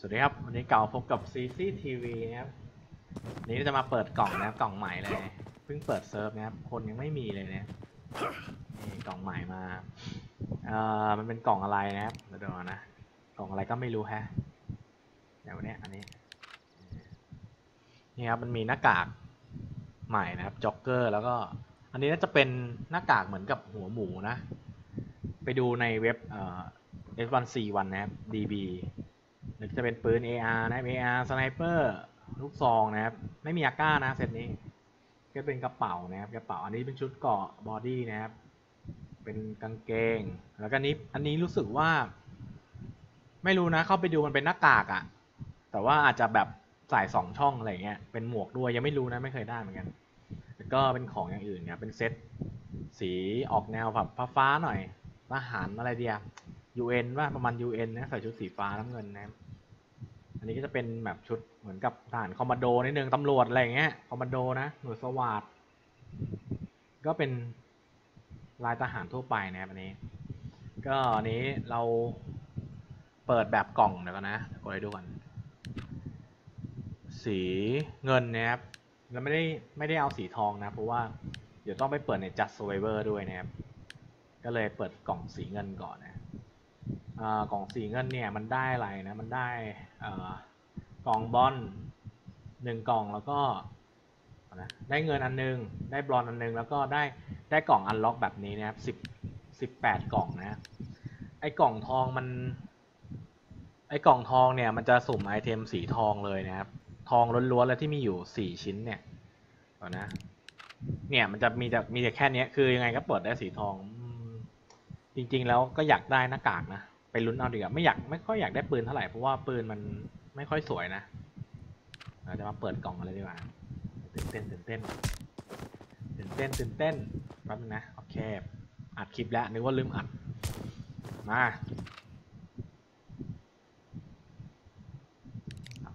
สวัสดีครับ วันนี้เก่าพบกับ CC TV นะครับนี้จะมาเปิดกล่องนะครับกล่องใหม่เลยเพิ่งเปิดเซิร์ฟนะครับคนยังไม่มีเลยนะนี่กล่องใหม่มาเอ่อมันเป็นกล่องอะไรนะครับเดี๋ยวนะ กล่องอะไรก็ไม่รู้แฮะเดี๋ยววันนี้อันนี้นี่ครับมันมีหน้ากากใหม่นะครับจ็อกเกอร์แล้วก็อันนี้น่าจะเป็นหน้ากากเหมือนกับหัวหมูนะ ไปดูในเว็บเอ่อ F1C1 นะครับ DB หรือจะเป็นปืน AR นะครับ AR สไนเปอร์ลูกซองนะครับ ไม่มีอาก้านะเซตนี้ ก็เป็นกระเป๋านะครับ กระเป๋าอันนี้เป็นชุดเกาะบอดี้นะครับ เป็นกางเกง แล้วก็นี้อันนี้รู้สึกว่า ไม่รู้นะเข้าไปดูมันเป็นหน้ากากอะแต่ว่าอาจจะแบบใส่สองช่องอะไรเงี้ย เป็นหมวกด้วยยังไม่รู้นะไม่เคยได้เหมือนกัน แล้วก็เป็นของอย่างอื่นเนี่ยเป็นเซตสีออกแนวแบบฟ้าๆหน่อยทหารอะไรเดียว UN ว่าประมาณ UN นะใส่ชุดสีฟ้าน้ำเงินนะครับ อันนี้ก็จะเป็นแบบชุดเหมือนกับทหารคอมมานโดนิดนึงตำรวจอะไรอย่างเงี้ยคอมมานโดนะหน่วยสวัสดก็เป็นลายทหารทั่วไปนะครับอันนี้ ก็อันนี้เราเปิดแบบกล่องเดี๋ยวกันนะกดให้ดูก่อนสีเงินนะครับเราไม่ได้ไม่ได้เอาสีทองนะ เพราะว่าเดี๋ยวต้องไปเปิดใน Just Survivor ด้วยนะครับ ก็เลยเปิดกล่องสีเงินก่อนนะอากล่องสีเงินเนี่ยมันได้อะไรนะ มันได้ กล่องบอลหนึ่งกล่องแล้วก็นะได้เงินอันนึง ได้บอลอันนึง แล้วก็ได้ได้กล่องอันล็อกแบบนี้นะครับสิบสิบแปดกล่องนะไอ้กล่องทองมัน ไอ้กล่องทองเนี่ยมันจะสุ่มไอเทมสีทองเลยนะครับ ทองล้วนๆเลยที่มีอยู่สี่ชิ้นเนี่ยก่อนนะ เนี่ยมันจะมีแต่มีแต่แค่นี้คือยังไงก็เปิดได้สีทอง จริง ๆ แล้วก็อยากได้หน้ากากนะ ไปลุ้นเอาดีกว่าไม่อยากไม่ค่อยอยากได้ปืนเท่าไหร่เพราะว่าปืนมันไม่ค่อยสวยนะเราจะมาเปิดกล่องกันเลยดีกว่าตื่นเต้นตื่นเต้นตื่นเต้นตื่นเต้นแป๊บนึงนะโอเคอัดคลิปแล้วนึกว่าลืมอัดมา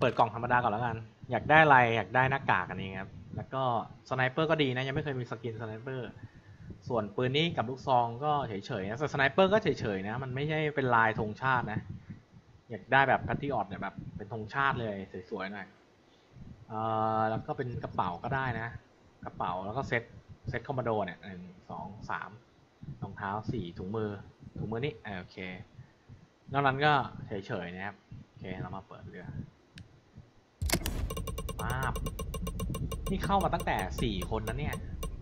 เปิดกล่องธรรมดาก่อนแล้วกัน อยากได้อะไรอยากได้หน้ากากอันนี้ครับแล้วก็สไนเปอร์ก็ดีนะยังไม่เคยมีสกินสไนเปอร์ ส่วนปืนนี้กับลูกซองก็เฉยๆนะสไนเปอร์ก็เฉยๆนะ มันไม่ใช่เป็นลายธงชาตินะ อยากได้แบบพัตติออดเนี่ยแบบเป็นธงชาติเลยสวยๆหน่อยเอ่อแล้วก็เป็นกระเป๋าก็ได้นะ กระเป๋าแล้วก็เซ็ตเซ็ตคอมมานโดเนี่ยหนึ่งสองสามรองเท้าสี่ถุงมือ ถุงมือนี่โอเคนอกนั้นก็เฉยๆนะครับ โอเค เรามาเปิดเรือมาบนี่เข้ามาตั้งแต่สี่คนนะเนี่ย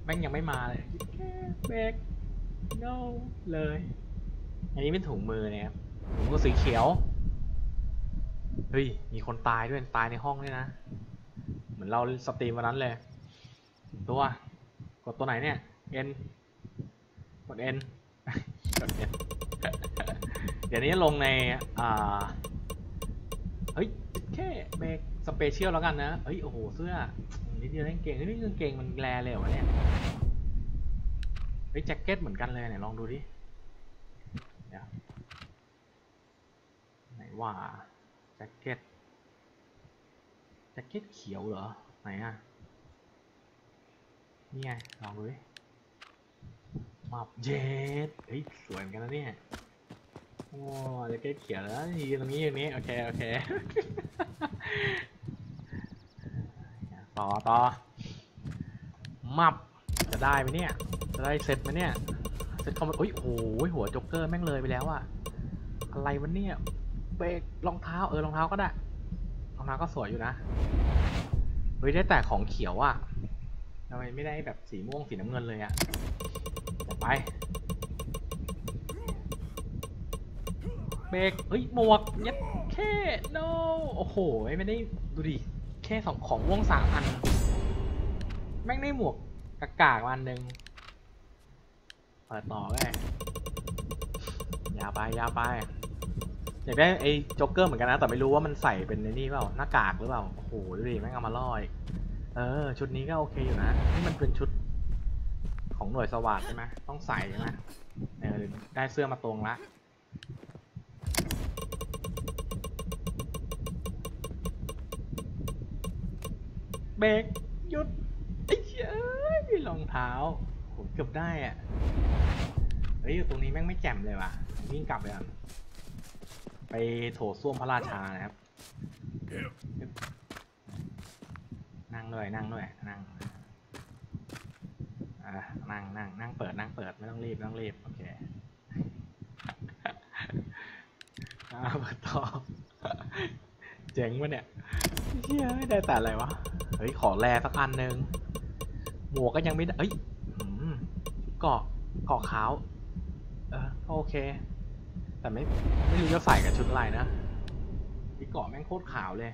แม่งยังไม่มาเลยเบก no เลย อันนี้เป็นถุงมือนะครับถุงมือสีเขียว เฮ้ย มีคนตายด้วยตายในห้องด้วยนะ เหมือนเราสตรีมวันนั้นเลย ตัวกดตัวไหนเนี่ย N กด N กด N เดี๋ยวนี้ลงใน อ่า เฮ้ย แค่เบรกสเปเชียลแล้วกันนะ เฮ้ย โอ้โห เสื้อ นิดเดียวเล่นเก่งเฮ้ยนี่กางเกงมันแกลเลยเหรอวะเนี่ยเฮ้ยแจ็คเก็ตเหมือนกันเลยเนี่ยลองดูดิเดี๋ยวไหนว่าแจ็คเก็ตแจ็คเก็ตเขียวเหรอไหนอะนี่ไงลองดูดิมาบเจ็ดเฮ้ยสวยเหมือนกันนะเนี่ยโอ้แจ็คเก็ตเขียวแล้วยืนตรงนี้อย่างนี้โอเคโอเค ต่อต่อมับจะได้ไหมเนี่ย จะได้เซ็ตไหมเนี่ยเซ็ตคอมมาโอ้ยโอ้ยหัวจ็อกเกอร์แม่งเลยไปแล้วอะอะไรวะเนี่ยเบรกรองเท้าเออรองเท้าก็ได้รองเท้าก็สวยอยู่นะเฮ้ยได้แต่ของเขียวอะทำไมไม่ได้แบบสีม่วงสีน้ำเงินเลยอะจะไปเบรกเฮ้ยหมวกยัดแค่ no โอ้โหไม่ได้ดูดิ ค่สองของม่วงสามอัน แม่งได้หมวกกากากวันหนึ่งเปิดต่อไงยาไปยาไปอยากได้ไอ้จ็อกเกอร์เหมือนกันนะ แต่ไม่รู้ว่ามันใส่เป็นในนี่เปล่าหน้ากากหรือเปล่าโอ้โหดูดิแม่งเอามาล่ออีกเออ ชุดนี้ก็โอเคอยู่นะนี่มันเป็นชุดของหน่วยสวัสดใช่ไหมต้องใส่ใช่ไหมเออได้เสื้อมาตรงละ เบรกหยุดไอ้เอ้ยรองเท้าโหเกือบได้อะเฮ้ยอยู่ตรงนี้แม่งไม่แจ่มเลยว่ะวิ่งกลับเลยอะไปโถส้วมพระราชานะครับ นั่งด้วยนั่งด้วยนั่งอะนั่งนั่งนั่งเปิดนั่งเปิดไม่ต้องรีบไม่ต้องรีบโอเคอ่าเปิดต่อเจ๋งวะเนี่ยเฮียไม่ได้แต่อะไรวะ เฮ้ยขอแลสักอันหนึ่งหมวกก็ยังไม่ได้เอ้ยเกาะเกาะขาว เออโอเค แต่ไม่ไม่รู้จะใส่กับชุดอะไรนะที่เกาะแม่งโคตรขาวเลย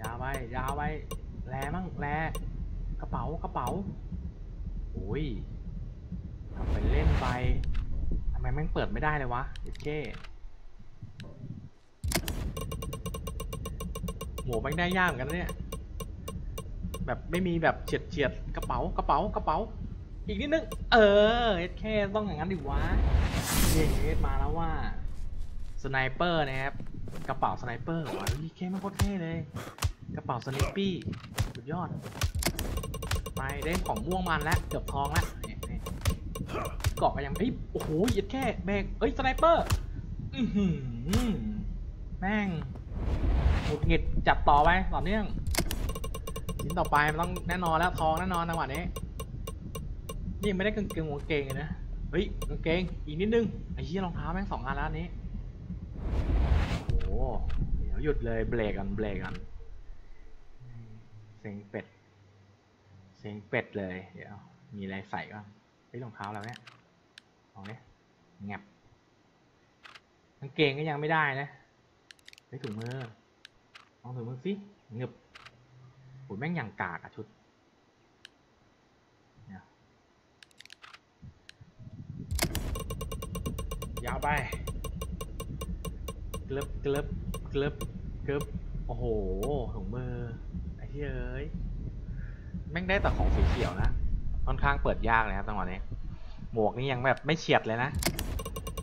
ยาวไปยาวไปแลมั่งแลกระเป๋ากระเป๋าโอ้ยทำเป็นเล่นไปทำไมแม่งเปิดไม่ได้เลยวะเด็กเก้ หมูแม่ได้ยากเหมือนกันนะเนี่ย แบบไม่มีแบบเฉียดเฉียดๆกระเป๋ากระเป๋ากระเป๋า อีกนิดนึง เออเอสเคต้องอย่างนั้นดิวะเยสมาแล้วว่าสไนเปอร์นะครับกระเป๋าสไนเปอร์ว่ะเฮ้ยเคมันโคตรเท่เลย กระเป๋าสไนปี้สุดยอด ไปได้ของม่วงมันแล้วเกือบทองแล้วนี่นี่เกาะก็ยังเอ้ยโอ้โหเหยียดแค่แบกเอ้ยสไนเปอร์อือหือแม่ง หุดหงิดจัดต่อไปต่อเนื่องชิ้นต่อไปมันต้องแน่นอนแล้วทองแน่นอนจังหวะนี้นี่ยังไม่ได้กางเกงหัวเกงเลยนะเฮ้ยกางเกงอีกนิดนึงไอ้เหี้ยรองเท้าแม่งสองอันแล้วอันนี้โอ้โหเดี๋ยวหยุดเลยเบรกกันเบรกกันเซ็งเป็ดเซ็งเป็ดเลยเดี๋ยวมีอะไรใส่บ้างเฮ้ยรองเท้าแล้วเนี่ยลองเนี่ยงับกางเกงก็ยังไม่ได้นะเฮ้ยถุงมือ ลองถุงมือสิเงึบโอ้ยแม่งอย่างกากอะชุดยาวไปกลึบกลึบกลึบกลบโอ้โหถุงมือไอ้เฮ้ยแม่งได้แต่ของสีเขียวนะค่อนข้างเปิดยากเลยครับจังหวะนี้ หมวกนี่ยังแบบไม่เฉียดเลยนะ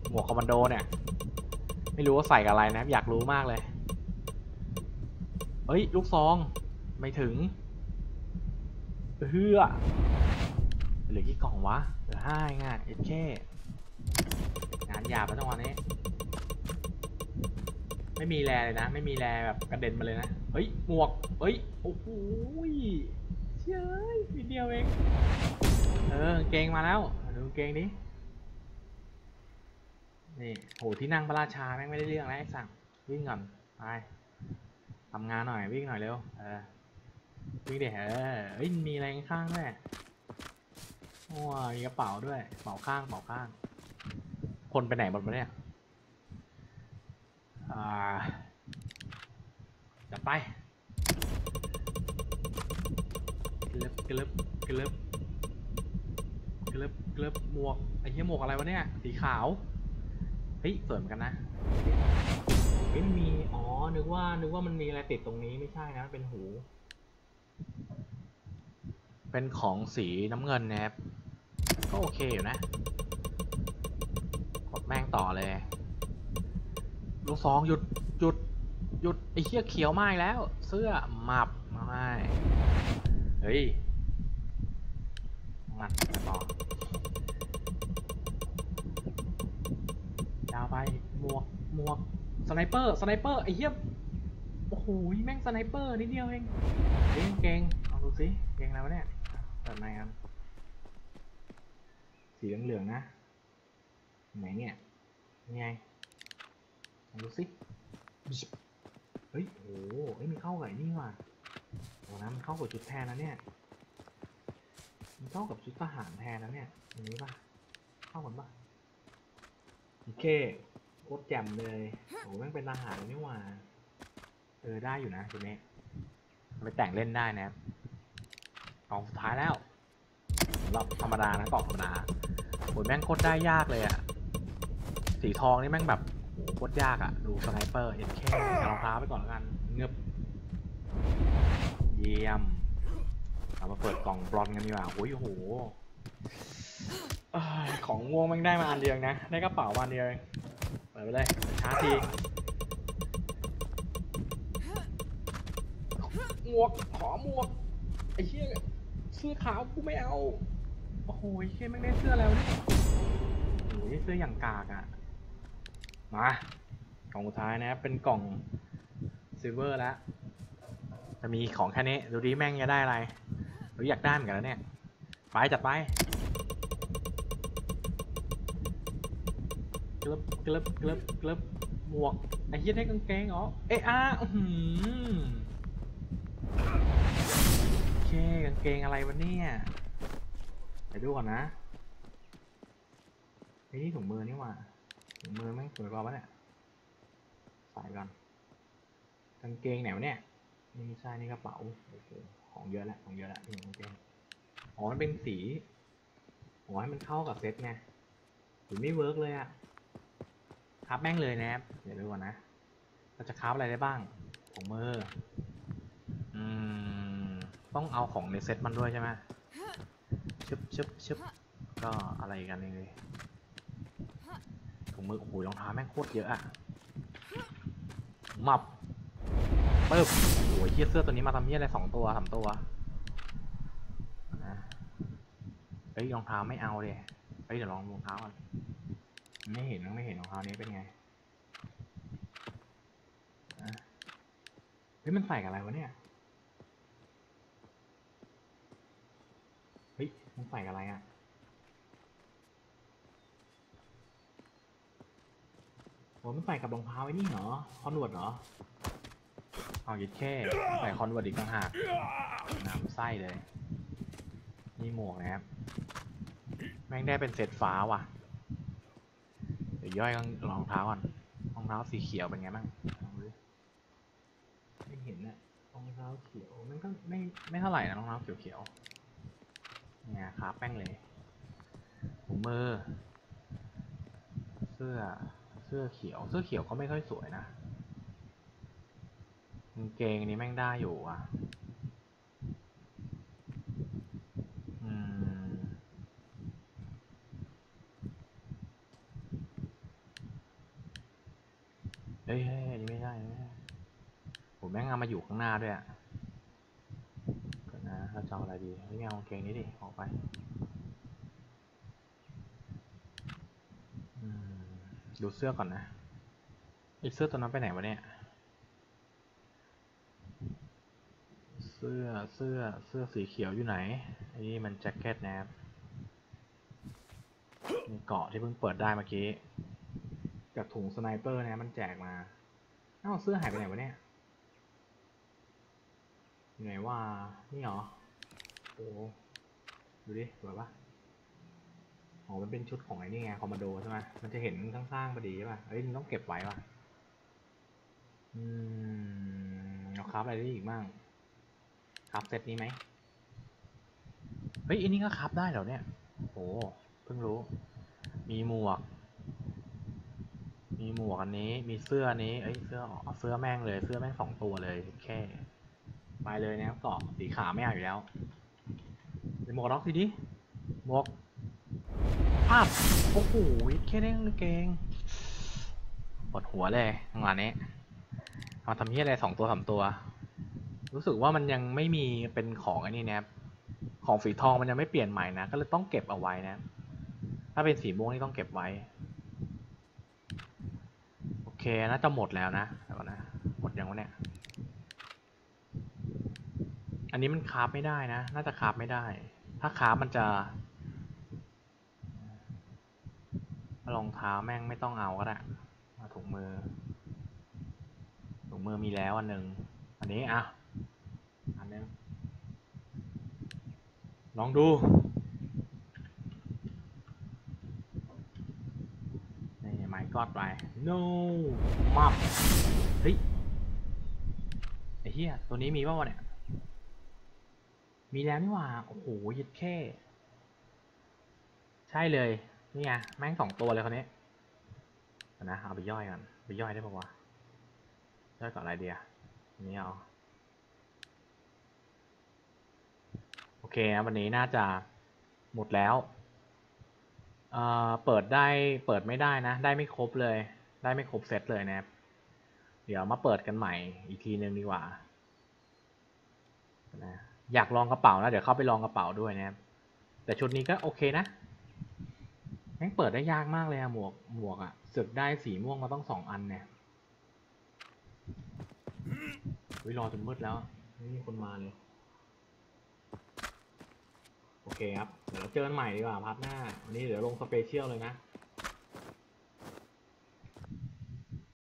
หมวกคอมมานโดเนี่ย ไม่รู้ว่าใส่กับอะไรนะอยากรู้มากเลย เฮ้ย ลูกซอง ไม่ถึงเฮือเหลือกี่กล่องวะ เหลือห้างอะเอ็ดแค่งานหยาบแล้วจังหวะนี้ ไม่มีแรเลยนะ ไม่มีแรแบบกระเด็นมาเลยนะ เฮ้ย หมวก เฮ้ย โอ้โหเชื่ยนิดเดียวเอง เออ เกงมาแล้ว ดูเกงดินี่ โห ที่นั่งพระราชาแม่งไม่ได้เรื่องแล้วไอ้สั่ง วิ่งก่อนไป ทำงานหน่อยวิ่งหน่อยเร็ว เออ วิ่งเดี๋ยวเออเฮ้ยมีอะไรข้างด้วยว้ามีกระเป๋าด้วยกระเป๋าข้างกระเป๋าข้าง คนไปไหนหมดวะเนี่ยอ่าจัดไปกลึบกลึบกลึบกลึบกลึบหมวกไอ้เหี้ยหมวกอะไรวะเนี่ย สีขาว เฮ้ยสวยเหมือนกันนะ เฮ้ยมี อ๋อ นึกว่า นึกว่ามันมีอะไรติดตรงนี้ไม่ใช่นะ เป็นหู เป็นของสีน้ำเงินนะครับ ก็โอเคอยู่นะ กดแม่งต่อเลย ลูกซองหยุด หยุด หยุด ไอ้เหี้ยเขียวไม้แล้ว เสื้อหมับไม่เฮ้ยมัดต่อยาวไปหมวกหมวก สไนเปอร์สไนเปอร์ไอ้เหี้ยโอ้โหแม่งสไนเปอร์นิดเดียวเองเฮ้ยเก่งเอาดูสิเก่งแล้วเนี่ยเปิดไมค์กันสีเหลืองๆนะไหนเนี่ยนี่ไงลองดูสิเฮ้ยโอ้โหเฮ้ยมันเข้ากับไอ้นี่ว่ะโอ้นะมันเข้ากับชุดแทนนะเนี่ยมันเข้ากับชุดทหารแทนนะเนี่ยอย่างนี้ป่ะเข้ากันป่ะโอเค โคตรแจ่มเลยโอ้แม่งเป็นทหารเลยนี่หว่า เออได้อยู่นะชุดนี้เอาไปแต่งเล่นได้นะครับกล่องสุดท้ายแล้วสำหรับธรรมดานะกล่องธรรมดาโอ้ยแม่งโคตรได้ยากเลยอะสีทองนี่แม่งแบบโหโคตรยากอะดูสไนเปอร์เห็นแค่รองเท้าไปก่อนแล้วกันเงือบเยี่ยมเรามาเปิดกล่องบลอนกันดีกว่าโอ้ยโหเอ้ยของม่วงแม่งได้มาอันเดียวเองนะ ได้กระเป๋ามาอันเดียว เองเปิดไปเลยชาร์จทีหมวกขอหมวกไอ้เหี้ยเสื้อขาวกูไม่เอาโอ้โหเชี่ยแม่งได้เสื้อแล้วเนี่ยโอ้โหเสื้ออย่างกากอะมากล่องสุดท้ายนะครับเป็นกล่องซิลเวอร์แล้วจะมีของแค่นี้ดูดิแม่งจะได้อะไรเราอยากได้เหมือนกันแล้วเนี่ยไปจัดไป กลึบกลึบกลึบกลึบหมวกไอ้เหี้ยได้กางเกงเหรอเอะอะอื้อหือโอเคกางเกงอะไรวะเนี่ยไปดูก่อนนะไอ้นี่ถุงมือนี่หว่าถุงมือแม่งสวยกว่าปะเนี่ยใส่ก่อนกางเกงไหนวะเนี่ยนี่ไม่ใช่นี่กระเป๋าโอ้โหของเยอะแล้วของเยอะแล้วนี่กางเกงอ๋อมันเป็นสีอ๋อให้มันเข้ากับเซ็ตไงหรือไม่เวิร์กเลยอะ คราฟแม่งเลยนะครับเดี๋ยวดูก่อนนะ เราจะคราฟอะไรได้บ้าง ของมือ อืม ต้องเอาของในเซ็ตมันด้วยใช่ไหมชึบชึบชึบก็อะไรกันเลยถุงมือโอ้โหรองเท้าแม่งโคตรเยอะอะมับปึ๊บโอ้ยเฮียเสื้อตัวนี้มาทำเฮียอะไรสองตัวสามตัวนะเฮ้ยรองเท้าไม่เอาเลยเฮ้ยเดี๋ยวลองรองเท้าก่อน ไม่เห็นไม่เห็นรองเท้านี้เป็นไงเฮ้ยมันใส่กับอะไรวะเนี่ย เฮ้ย มันใส่กับอะไรอะ โอ้มันใส่กับรองเท้าไอ้นี่เหรอ คอนวดเหรอ เอายึดแค่ใส่คอนวิร์ตอีกต่างหากน้ำไส้เลย นี่หมวกนะครับ แม่งได้เป็นเศษฟ้าว่ะ ยวย่อยรองเท้าก่อนรองเท้าสีเขียวเป็นไงบ้างไม่เห็นนะรองเท้าเขียวมันก็ไม่ไม่เท่าไหร่นะรองเท้าเขียวเขียวเนี่ยครับแป้งเลยถุงมือ เสื้อเสื้อเขียวเสื้อเขียวก็ไม่ค่อยสวยนะกางเกงนี้แม่งได้อยู่อะ อืม เฮ้ยเฮ้ยอันนี้ไม่ได้ไม่ได้ผ มามาอยู่ข้างหน้าด้วยอะก่อนนะเราจะเอาอะไรดีเฮ้ยไม่เอาเกงนี้ดิออกไปดูเสื้อก่อนนะไอีเสื้อตัวนั้นไปไหนวะเนี่ย เสื้อ เสื้อ เสื้อสีเขียวอยู่ไหนไอ้นี่มันแจ็คเก็ตนะครับมีเกาะที่เพิ่งเปิดได้เมื่อกี้ กับถุงสไนเปอร์นะมันแจกมา เอ้าเสื้อหายไปไหนวะเนี่ย อยู่ไหนว่า นี่เหรอ โอ้ดูดิสวยปะอ๋อ มันเป็นชุดของไอ้นี่ไง คอมมานโดใช่ไหมมันจะเห็นข้างๆพอดีใช่ปะเอ้ยมันต้องเก็บไว้ว่ะ อืมเอาครับอะไรได้อีกบ้างครับเซตนี้ไหม เฮ้ย อันนี้ก็ครับได้เหรอเนี่ยโอ้เพิ่งรู้ มีหมวก มีหมวกอันนี้ มีเสื้ออันนี้ เอ้ย เสื้อเอาเสื้อแม่งเลย เสื้อแม่งสองตัวเลย แค่ ไปเลยนะครับเกาะสีขาวไม่เอาอยู่แล้วเป็นหมวกกนน็อกทีดิหมวกภาพโอ้โหแค่ได้กางเกงปวดหัวเลยงานนี้เอาทำเฮียอะไรสองตัวสามตัว รู้สึกว่ามันยังไม่มีเป็นของอันนี้นะครับของสีทองมันยังไม่เปลี่ยนใหม่นะ ก็เลยต้องเก็บเอาไว้นะ ถ้าเป็นสีม่วงนี่ต้องเก็บไว้ โอเคน่าจะหมดแล้วนะเดี๋ยวนนะ หมดยังวะเนี่ย อันนี้มันคราฟไม่ได้นะ น่าจะคราฟไม่ได้ ถ้าคราฟมันจะรองเท้าแม่งไม่ต้องเอาก็ได้มาถุงมือ ถุงมือมีแล้วอันหนึ่งอันนี้อะ อันนึงลองดูนี่ไม่กอดไป no มับเฮ้ยไอ้เหี้ยตัวนี้มีป่าวะเนี่ย มีแล้วนี่หว่า โอ้โหยึดแค่ ใช่เลย นี่ไงแม่งสองตัวเลยคนนี้เดี๋ยนะเอาไปย่อยกันไปย่อยได้ป่าวะย่อยกับอะไรเดียนนี้เอาโอเคนะวันนี้น่าจะหมดแล้วเอ่อเปิดได้เปิดไม่ได้นะ ได้ไม่ครบเลย ได้ไม่ครบเซตเลยนะครับเดี๋ยวมาเปิดกันใหม่อีกทีนึงดีกว่านะ อยากลองกระเป๋านะเดี๋ยวเข้าไปลองกระเป๋าด้วยนะครับแต่ชุดนี้ก็โอเคนะแม่งเปิดได้ยากมากเลยอะหมวกหมวกอะสึกได้สีม่วงมาต้องสองอันเนี่ยวิรอจนมืดแล้วไม่มีคนมาเลย โอเคครับ เดี๋ยวเราเจอกันใหม่ดีกว่าพาร์ทหน้า วันนี้เดี๋ยวลงสเปเชียลเลยนะ